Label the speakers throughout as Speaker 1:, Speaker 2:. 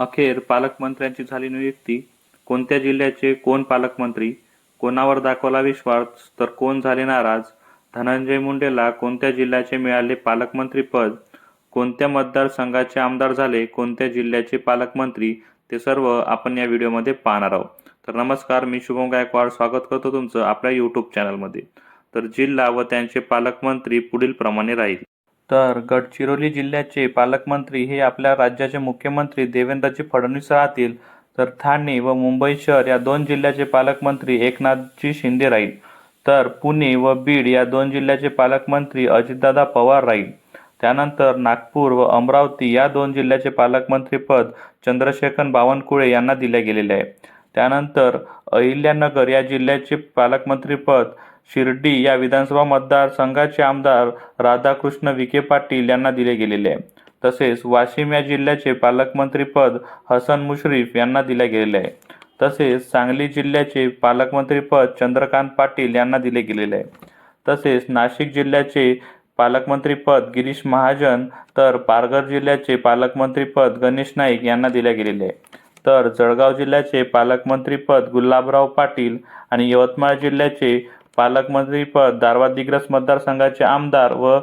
Speaker 1: अखेर पालकमंत्र्यांची झाली नियुक्ती. कोणत्या जिल्ह्याचे कोण पालकमंत्री? कोणावर दाखवला विश्वास? तर कोण झाले नाराज? धनंजय मुंडेला कोणत्या जिल्ह्याचे मिळाले पालकमंत्रीपद कोणत्या मतदारसंघाचे आमदार झाले? कोणत्या जिल्ह्याचे पालकमंत्री? ते सर्व आपण या व्हिडिओमध्ये पाहणार आहोत. तर नमस्कार मी शुभम गायकवाड. स्वागत करतो तुमचं आपल्या यूट्यूब चॅनलमध्ये तर जिल्हा व त्यांचे पालकमंत्री पुढील प्रमाणे राहील. तर गडचिरोली जिल्ह्याचे पालकमंत्री हे आपल्या राज्याचे मुख्यमंत्री देवेंद्रजी फडणवीस राहतील. तर ठाणे व मुंबई शहर या दोन जिल्ह्याचे पालकमंत्री एकनाथजी शिंदे राहील. तर पुणे व बीड या दोन जिल्ह्याचे पालकमंत्री अजितदादा पवार राहील. त्यानंतर नागपूर व अमरावती या दोन जिल्ह्याचे पालकमंत्रीपद चंद्रशेखर बावनकुळे यांना दिले गेलेले आहे. त्यानंतर अहिल्यानगर या जिल्ह्याचे पालकमंत्रीपद शिर्डी या विधानसभा मतदारसंघाचे आमदार राधाकृष्ण विखे पाटील यांना दिले गेलेले. आहे तसेच वाशिम या जिल्ह्याचे पालकमंत्रीपद हसन मुश्रीफ यांना दिले गेलेले. आहे तसेच सांगली जिल्ह्याचे पालकमंत्रीपद चंद्रकांत पाटील यांना दिले गेलेले. आहे तसेच नाशिक जिल्ह्याचे पालकमंत्रीपद गिरीश महाजन तर पालघर जिल्ह्याचे पालकमंत्रीपद गणेश नाईक यांना दिले गेलेले. आहे तर जळगाव जिल्ह्याचे पालकमंत्रीपद गुलाबराव पाटील आणि यवतमाळ जिल्ह्याचे पालकमंत्रीपद दारवा दिग्रस मतदारसंघाचे आमदार व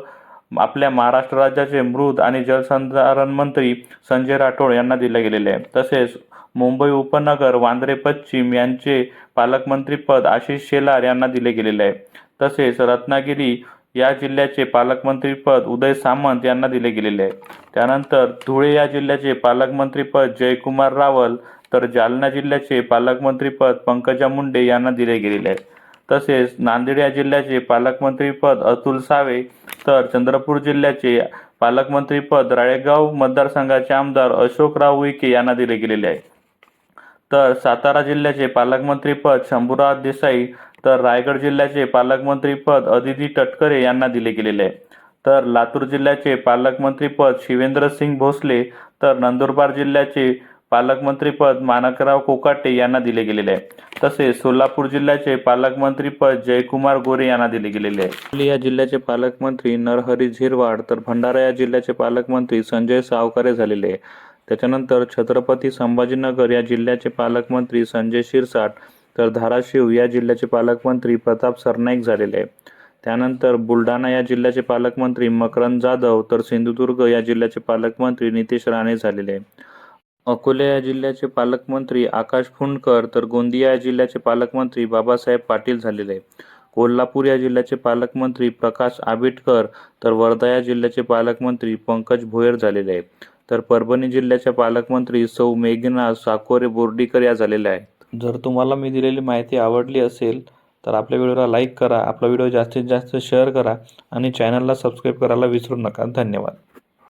Speaker 1: आपल्या महाराष्ट्र राज्याचे मृद आणि जलसंधारण मंत्री संजय राठोड यांना दिले गेलेले. आहे तसेच मुंबई उपनगर वांद्रे पश्चिम यांचे पालकमंत्रीपद आशिष शेलार यांना दिले गेलेले आहे. तसेच रत्नागिरी या जिल्ह्याचे पालकमंत्रीपद उदय सामंत यांना दिले गेलेले आहे. त्यानंतर धुळे या जिल्ह्याचे पालकमंत्रीपद जयकुमार रावल तर जालना जिल्ह्याचे पालकमंत्रीपद पंकजा मुंडे यांना दिले गेलेले आहे. तसेच नांदेड या जिल्ह्याचे पालकमंत्रीपद अतुल सावे तर चंद्रपूर जिल्ह्याचे पालकमंत्रीपद राळेगाव मतदारसंघाचे आमदार अशोकराव उईके यांना दिले गेलेले आहे. तर सातारा जिल्ह्याचे पालकमंत्रीपद शंभूराव देसाई तर रायगड जिल्ह्याचे पालकमंत्रीपद अदिती तटकरे यांना दिले गेलेले आहे. तर लातूर जिल्ह्याचे पालकमंत्रीपद शिवेंद्रसिंग भोसले तर नंदुरबार जिल्ह्याचे पालकमंत्रीपद माणकराव कोकाटे यांना दिले गेलेले आहे. तसेच सोलापूर जिल्ह्याचे पालकमंत्रीपद जयकुमार गोरे यांना दिले गेलेले आहे. या जिल्ह्याचे पालकमंत्री नरहरी झिरवाड तर भंडारा या जिल्ह्याचे पालकमंत्री संजय सावकारे झालेले आहे. त्याच्यानंतर छत्रपती संभाजीनगर या जिल्ह्याचे पालकमंत्री संजय शिरसाट तर धाराशिव या जिल्ह्याचे पालकमंत्री प्रताप सरनाईक झालेले आहे. त्यानंतर बुलढाणा या जिल्ह्याचे पालकमंत्री मकरंद जाधव तर सिंधुदुर्ग या जिल्ह्याचे पालकमंत्री नितेश राणे झालेले आहे. अकोला या जिल्ह्याचे पालकमंत्री आकाश फुंडकर तर गोंदिया या जिल्ह्याचे पालकमंत्री बाबासाहेब पाटील झालेले आहे कोल्हापूर या जिल्ह्याचे पालकमंत्री प्रकाश आबिटकर तर वर्धा या जिल्ह्याचे पालकमंत्री पंकज भोयर झालेले आहे तर परभणी जिल्ह्याच्या पालकमंत्री सौ मेघना साकोरे बोर्डीकर या झालेल्या आहेत. जर तुम्हाला मी दिलेली माहिती आवडली असेल तर आपल्या व्हिडिओला लाईक करा आपला व्हिडिओ जास्तीत जास्त शेअर करा आणि चॅनलला सबस्क्राईब करायला विसरू नका. धन्यवाद.